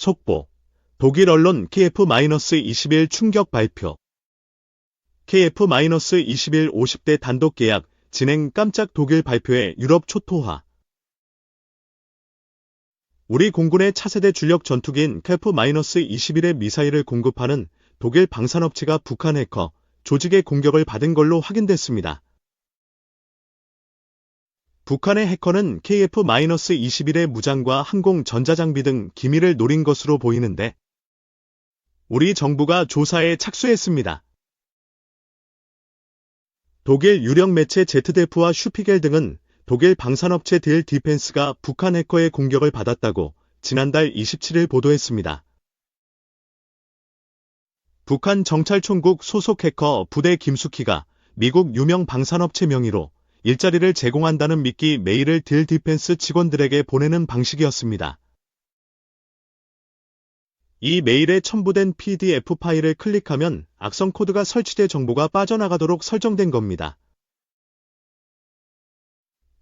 속보. 독일 언론 KF-21 충격 발표. KF-21 50대 단독 계약 진행 깜짝 독일 발표에 유럽 초토화. 우리 공군의 차세대 주력 전투기인 KF-21의 미사일을 공급하는 독일 방산업체가 북한 해커 조직의 공격을 받은 걸로 확인됐습니다. 북한의 해커는 KF-21의 무장과 항공 전자장비 등 기밀을 노린 것으로 보이는데 우리 정부가 조사에 착수했습니다. 독일 유력 매체 제트데프와 슈피겔 등은 독일 방산업체 딜 디펜스가 북한 해커의 공격을 받았다고 지난달 27일 보도했습니다. 북한 정찰총국 소속 해커 부대 김숙희가 미국 유명 방산업체 명의로 일자리를 제공한다는 미끼 메일을 딜 디펜스 직원들에게 보내는 방식이었습니다. 이 메일에 첨부된 PDF 파일을 클릭하면 악성 코드가 설치돼 정보가 빠져나가도록 설정된 겁니다.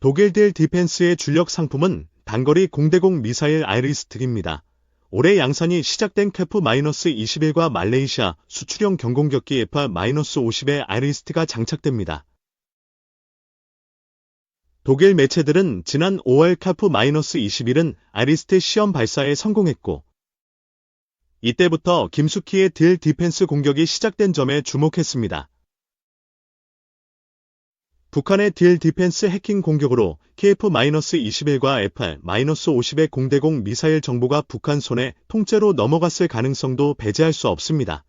독일 딜 디펜스의 주력 상품은 단거리 공대공 미사일 아이리스트입니다. 올해 양산이 시작된 캐프-21과 말레이시아 수출형 경공격기 F-50의 아이리스트가 장착됩니다. 독일 매체들은 지난 5월 카프-21은 아리스트 시험 발사에 성공했고, 이때부터 김숙희의 딜 디펜스 공격이 시작된 점에 주목했습니다. 북한의 딜 디펜스 해킹 공격으로 KF-21과 F-50의 공대공 미사일 정보가 북한 손에 통째로 넘어갔을 가능성도 배제할 수 없습니다.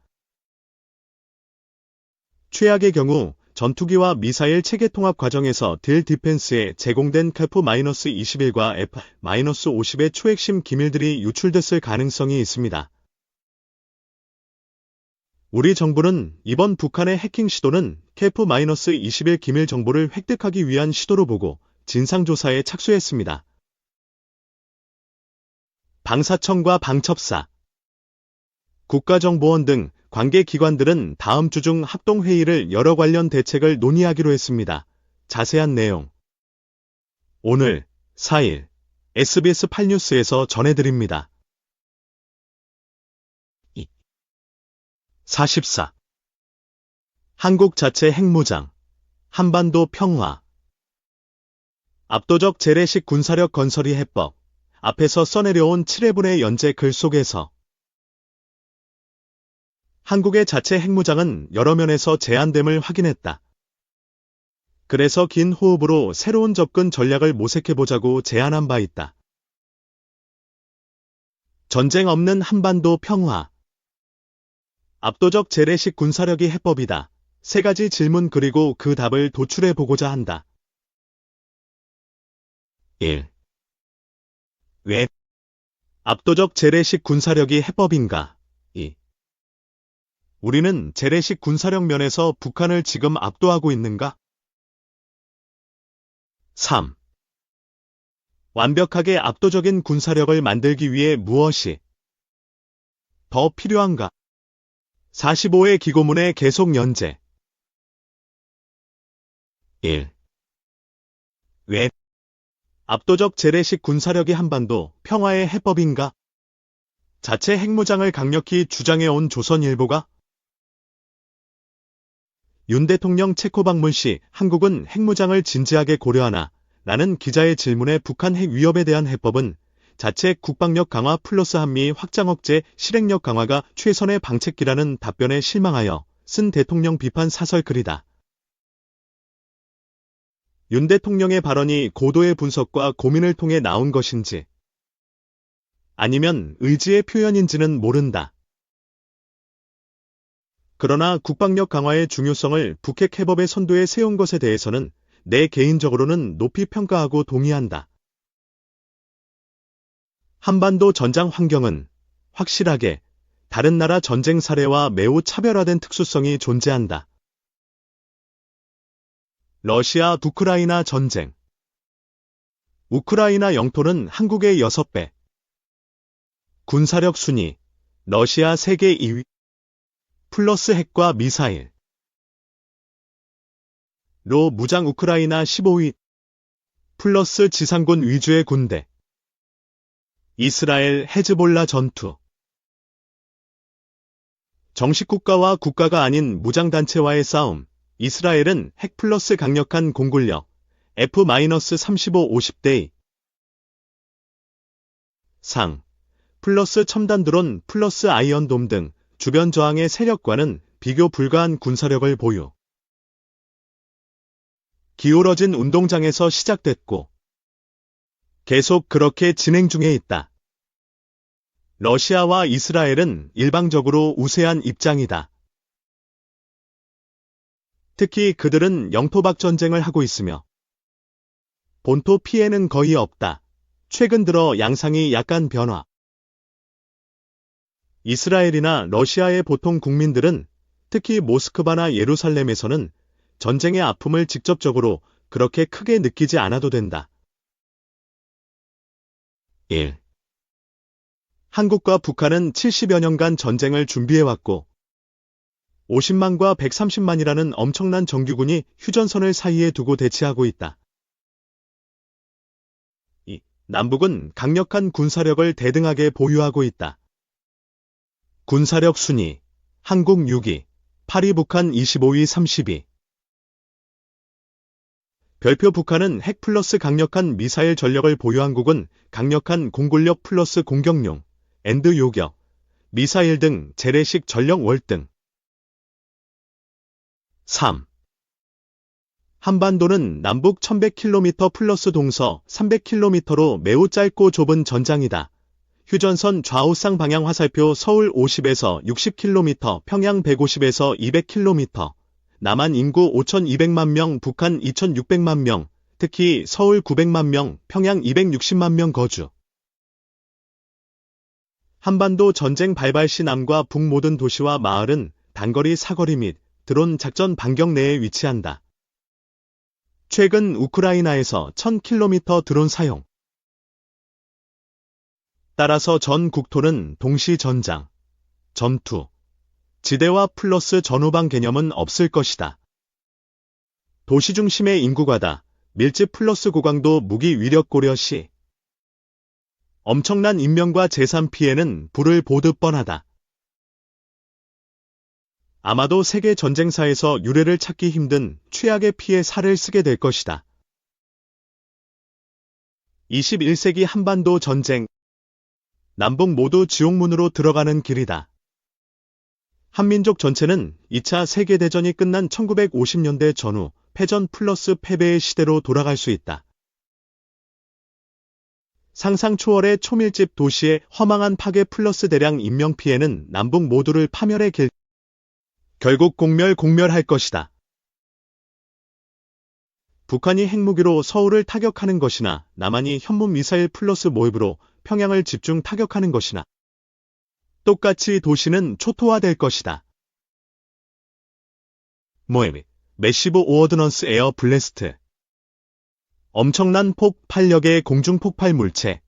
최악의 경우 전투기와 미사일 체계 통합 과정에서 딜 디펜스에 제공된 KF-21과 F-50의 초핵심 기밀들이 유출됐을 가능성이 있습니다. 우리 정부는 이번 북한의 해킹 시도는 KF-21 기밀 정보를 획득하기 위한 시도로 보고 진상조사에 착수했습니다. 방사청과 방첩사, 국가정보원 등 관계 기관들은 다음 주 중 합동회의를 열어 관련 대책을 논의하기로 했습니다. 자세한 내용 오늘 4일 SBS 8뉴스에서 전해드립니다. 44. 한국 자체 핵무장, 한반도 평화. 압도적 재래식 군사력 건설이 해법, 앞에서 써내려온 7회분의 연재 글 속에서 한국의 자체 핵무장은 여러 면에서 제한됨을 확인했다. 그래서 긴 호흡으로 새로운 접근 전략을 모색해보자고 제안한 바 있다. 전쟁 없는 한반도 평화. 압도적 재래식 군사력이 해법이다. 세 가지 질문 그리고 그 답을 도출해 보고자 한다. 1. 왜 압도적 재래식 군사력이 해법인가? 2. 우리는 재래식 군사력 면에서 북한을 지금 압도하고 있는가? 3. 완벽하게 압도적인 군사력을 만들기 위해 무엇이 더 필요한가? 45회 기고문의 계속 연재 1. 왜 압도적 재래식 군사력이 한반도 평화의 해법인가? 자체 핵무장을 강력히 주장해온 조선일보가 윤 대통령 체코 방문 시 한국은 핵무장을 진지하게 고려하나 라는 기자의 질문에 북한 핵 위협에 대한 해법은 자체 국방력 강화 플러스 한미 확장 억제 실행력 강화가 최선의 방책기라는 답변에 실망하여 쓴 대통령 비판 사설 글이다. 윤 대통령의 발언이 고도의 분석과 고민을 통해 나온 것인지 아니면 의지의 표현인지는 모른다. 그러나 국방력 강화의 중요성을 북핵 해법의 선도에 세운 것에 대해서는 내 개인적으로는 높이 평가하고 동의한다. 한반도 전장 환경은 확실하게 다른 나라 전쟁 사례와 매우 차별화된 특수성이 존재한다. 러시아 우크라이나 전쟁 우크라이나 영토는 한국의 6배 군사력 순위 러시아 세계 2위 플러스 핵과 미사일. 로 무장 우크라이나 15위 플러스 지상군 위주의 군대. 이스라엘 헤즈볼라 전투. 정식 국가와 국가가 아닌 무장단체와의 싸움. 이스라엘은 핵 플러스 강력한 공군력 F-35 50대 상. 플러스 첨단 드론 플러스 아이언돔 등 주변 저항의 세력과는 비교 불가한 군사력을 보유. 기울어진 운동장에서 시작됐고 계속 그렇게 진행 중에 있다. 러시아와 이스라엘은 일방적으로 우세한 입장이다. 특히 그들은 영토박 전쟁을 하고 있으며 본토 피해는 거의 없다. 최근 들어 양상이 약간 변화. 이스라엘이나 러시아의 보통 국민들은 특히 모스크바나 예루살렘에서는 전쟁의 아픔을 직접적으로 그렇게 크게 느끼지 않아도 된다. 1. 한국과 북한은 70여 년간 전쟁을 준비해왔고 50만과 130만이라는 엄청난 정규군이 휴전선을 사이에 두고 대치하고 있다. 2. 남북은 강력한 군사력을 대등하게 보유하고 있다. 군사력 순위 한국 6위, 8위 북한 25위 32. 별표 북한은 핵 플러스 강력한 미사일 전력을 보유 한 국은 강력한 공군력 플러스 공격용, 엔드 요격, 미사일 등 재래식 전력 월등. 3. 한반도는 남북 1100km 플러스 동서 300km로 매우 짧고 좁은 전장이다. 휴전선 좌우상 방향 화살표 서울 50에서 60km, 평양 150에서 200km, 남한 인구 5,200만 명, 북한 2,600만 명, 특히 서울 900만 명, 평양 260만 명 거주. 한반도 전쟁 발발 시 남과 북 모든 도시와 마을은 단거리 사거리 및 드론 작전 반경 내에 위치한다. 최근 우크라이나에서 1000km 드론 사용. 따라서 전 국토는 동시 전장, 전투, 지대와 플러스 전후방 개념은 없을 것이다. 도시 중심의 인구가다, 밀집 플러스 고강도 무기 위력 고려 시 엄청난 인명과 재산 피해는 불을 보듯 뻔하다. 아마도 세계 전쟁사에서 유례를 찾기 힘든 최악의 피해 사를 쓰게 될 것이다. 21세기 한반도 전쟁 남북 모두 지옥문으로 들어가는 길이다. 한민족 전체는 2차 세계대전이 끝난 1950년대 전후 패전 플러스 패배의 시대로 돌아갈 수 있다. 상상 초월의 초밀집 도시의 허망한 파괴 플러스 대량 인명피해는 남북 모두를 파멸의 길, 결국 공멸 공멸할 것이다. 북한이 핵무기로 서울을 타격하는 것이나 남한이 현문 미사일 플러스 모입으로 평양을 집중 타격하는 것이나 똑같이 도시는 초토화될 것이다. 모임, 매시브 오어드넌스 에어 블래스트 엄청난 폭발력의 공중 폭발 물체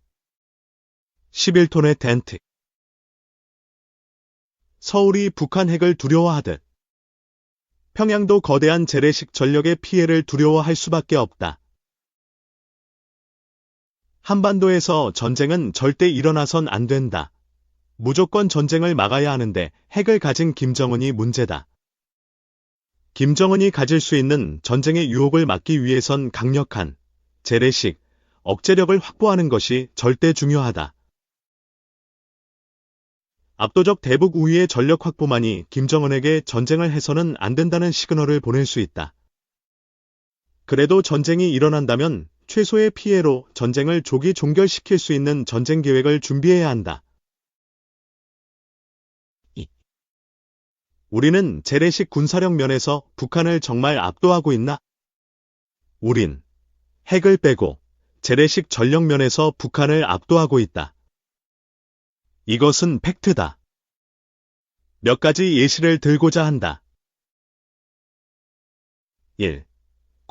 11톤의 텐트 서울이 북한 핵을 두려워하듯 평양도 거대한 재래식 전력의 피해를 두려워할 수밖에 없다. 한반도에서 전쟁은 절대 일어나선 안 된다. 무조건 전쟁을 막아야 하는데 핵을 가진 김정은이 문제다. 김정은이 가질 수 있는 전쟁의 유혹을 막기 위해선 강력한 재래식 억제력을 확보하는 것이 절대 중요하다. 압도적 대북 우위의 전력 확보만이 김정은에게 전쟁을 해서는 안 된다는 시그널을 보낼 수 있다. 그래도 전쟁이 일어난다면 최소의 피해로 전쟁을 조기 종결시킬 수 있는 전쟁 계획을 준비해야 한다. 우리는 재래식 군사력 면에서 북한을 정말 압도하고 있나? 우린 핵을 빼고 재래식 전력 면에서 북한을 압도하고 있다. 이것은 팩트다. 몇 가지 예시를 들고자 한다. 1.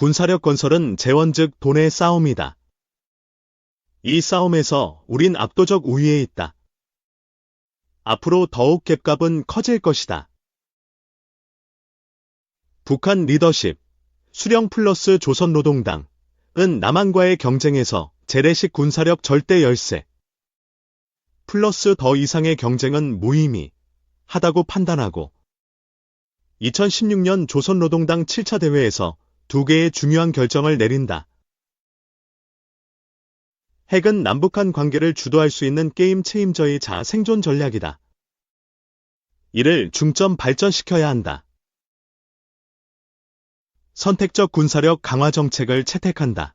군사력 건설은 재원 즉 돈의 싸움이다. 이 싸움에서 우린 압도적 우위에 있다. 앞으로 더욱 갭값은 커질 것이다. 북한 리더십, 수령 플러스 조선노동당, 은 남한과의 경쟁에서 재래식 군사력 절대 열세, 플러스 더 이상의 경쟁은 무의미 하다고 판단하고 2016년 조선노동당 7차 대회에서 두 개의 중요한 결정을 내린다. 핵은 남북한 관계를 주도할 수 있는 게임 체인저이자 생존 전략이다. 이를 중점 발전시켜야 한다. 선택적 군사력 강화 정책을 채택한다.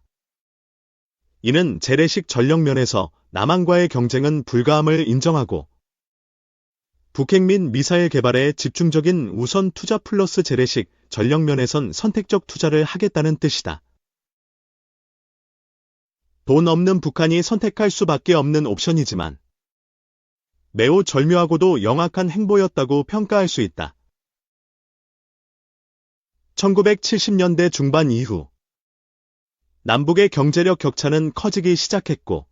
이는 재래식 전력 면에서 남한과의 경쟁은 불가함을 인정하고 북핵 및 미사일 개발에 집중적인 우선 투자 플러스 재래식 전력 면에선 선택적 투자를 하겠다는 뜻이다. 돈 없는 북한이 선택할 수밖에 없는 옵션이지만 매우 절묘하고도 영악한 행보였다고 평가할 수 있다. 1970년대 중반 이후 남북의 경제력 격차는 커지기 시작했고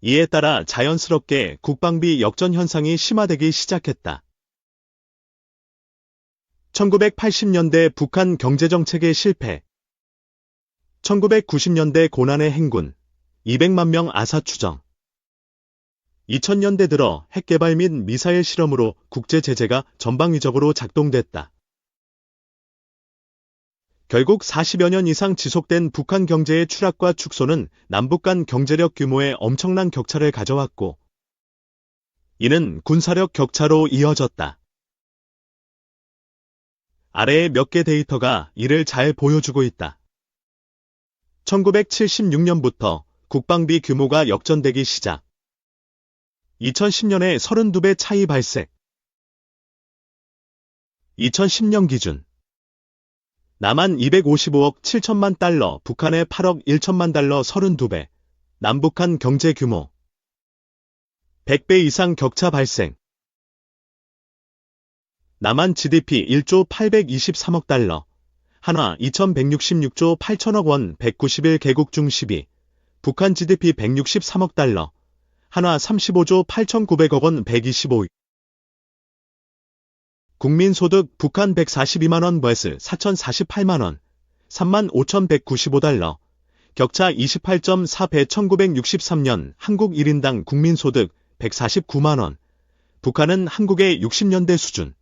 이에 따라 자연스럽게 국방비 역전 현상이 심화되기 시작했다. 1980년대 북한 경제정책의 실패 1990년대 고난의 행군 200만 명 아사 추정 2000년대 들어 핵개발 및 미사일 실험으로 국제 제재가 전방위적으로 작동됐다. 결국 40여 년 이상 지속된 북한 경제의 추락과 축소는 남북 간 경제력 규모의 엄청난 격차를 가져왔고, 이는 군사력 격차로 이어졌다. 아래의 몇 개 데이터가 이를 잘 보여주고 있다. 1976년부터 국방비 규모가 역전되기 시작. 2010년에 32배 차이 발생. 2010년 기준 남한 255억 7천만 달러, 북한의 8억 1천만 달러 32배, 남북한 경제 규모 100배 이상 격차 발생. 남한 GDP 1조 823억 달러, 한화 2166조 8천억 원 191개국 중 10위, 북한 GDP 163억 달러, 한화 35조 8,900억 원 125위. 국민소득 북한 142만원 vs 4,048만원, 35,195달러, 격차 28.4배 1963년 한국 1인당 국민소득 149만원, 북한은 한국의 60년대 수준.